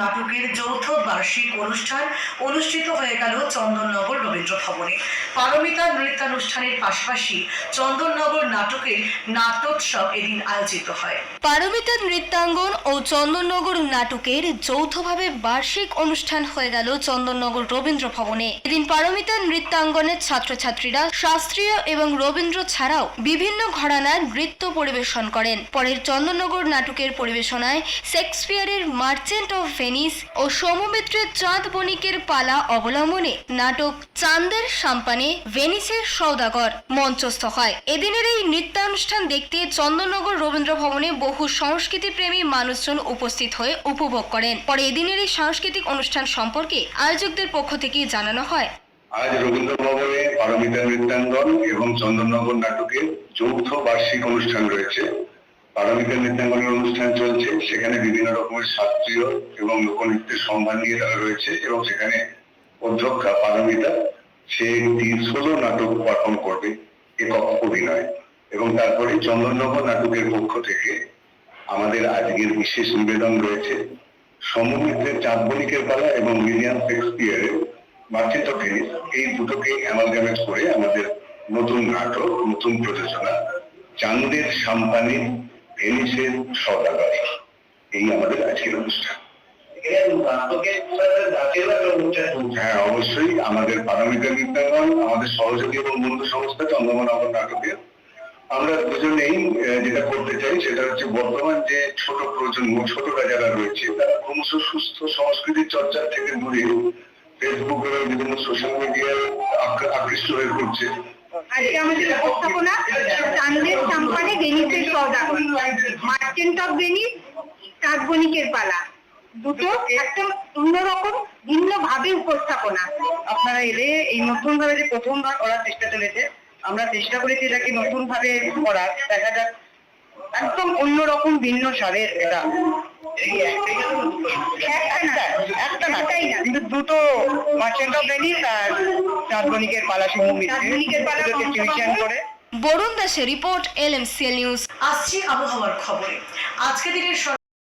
নাটকের যৌথ বার্ষিক অনুষ্ঠান অনুষ্ঠিত হয়ে গেল চন্দননগর রবীন্দ্র ভবনে। পারমিতা নৃত্যানুষ্ঠানের পাশাপাশি চন্দননগর নাটকের নাট্যোৎসব এদিন আয়োজিত হয়। পারমিতা নৃত্যাঙ্গন ও চন্দননগর নাটকের যৌথভাবে বার্ষিক অনুষ্ঠান হয়ে গেল চন্দননগর রবীন্দ্র ভবনে। এদিন পারমিতা নৃত্যাঙ্গনের ছাত্রছাত্রীরা শাস্ত্রীয় এবং রবীন্দ্র ছাড়াও বিভিন্ন ঘরানার নৃত্য পরিবেশন করেন। পরের চন্দননগর নাটকের পরিবেশনায় শেক্সপিয়ারের মার্চেন্ট অফ ভেনিস ও সৌমমিত্রের চাঁদ বণিকের পালা অবলম্বনে নাটক চাঁদের সাম্পানে ভেনিসের সৌদাগর মঞ্চস্থ হয়। এদিনের এই নৃত্যানুষ্ঠান দেখতে চন্দননগর রবীন্দ্র ভবনে বহু সংস্কৃতি প্রেমী মানুষজন উপস্থিত হয়ে উপভোগ করেন। পরে এদিনের এই সাংস্কৃতিক অনুষ্ঠান সম্পর্কে আয়োজকদের পক্ষ থেকে জানানো হয়। আজ রবীন্দ্র ভবনে পারমিতা নৃত্যাঙ্গন এবং চন্দননগর নাটকের যৌথ বার্ষিক অনুষ্ঠান রয়েছে। পারমিতা নৃত্যাঙ্গনের অনুষ্ঠান চলছে। সেখানে বিভিন্ন রকমের শাস্ত্রীয় এবং লোকনৃত্যের সম্মান নিয়ে তারা রয়েছে এবং সেখানে অধ্যক্ষা, পারমিতা, সে সোলো নাটক পারফর্ম করবে, একক অভিনয়। এবং তারপরে চন্দননগর নাটকের পক্ষ থেকে আমাদের আজকের বিশেষ নিবেদন রয়েছে। সমমিত্রের চাঁদবণিকের পালা এবং উইলিয়াম শেক্সপিয়ারের মার্চেন্ট অফ ভেনিস এই দুটোকে অ্যামালগামেট করে আমাদের নতুন নাটক, নতুন প্রযোজনা, চাঁদের সাম্পানে ভেনিসের সদাগর। এই আমাদের আজকের অনুষ্ঠান। হ্যাঁ অবশ্যই আমাদের পারমিতা নৃত্যাঙ্গন আমাদের সহযোগী এবং বন্ধু সংস্থা চন্দ্রমা নগর নাটকের আমরা দুজনেই যেটা করতে চাই সেটা হচ্ছে বর্তমান যে ছোট প্রজন্ম ছোটরা যারা রয়েছে তারা ক্রমশ সুস্থ সংস্কৃতির চর্চা থেকে দূরে। ফেসবুক এবং বিভিন্ন সোশ্যাল মিডিয়ায় আকৃষ্ট হয়ে পড়ছে। আজকে আমাদের উপস্থাপনা চান্দের সাম্পানে ভেনিসের সৌদাগর মার্চেন্ট অফ ভেনিস কাকবণিকের পালা। দুটো একটা অন্যরকম ভিন্ন ভাবে উপস্থাপনা। আপনারা এলে এই নতুন ভাবে যে প্রথমবার করার চেষ্টা চলেছে, আমরা চেষ্টা করেছি এটাকে নতুন ভাবে করার। দেখা যাক একদম অন্যরকম ভিন্ন স্বাদের এটা। একটা দাসের না এল এম কিন্তু দুটো মার্চেন্ট অফ ভেনিস আর চাঁদবণিকের পালা সংগীত চাঁদমণিকের করে। বরুণ দাসের রিপোর্ট এলএমসিএল নিউজ। আসছি আবহাওয়ার খবরে। আজকে দিনের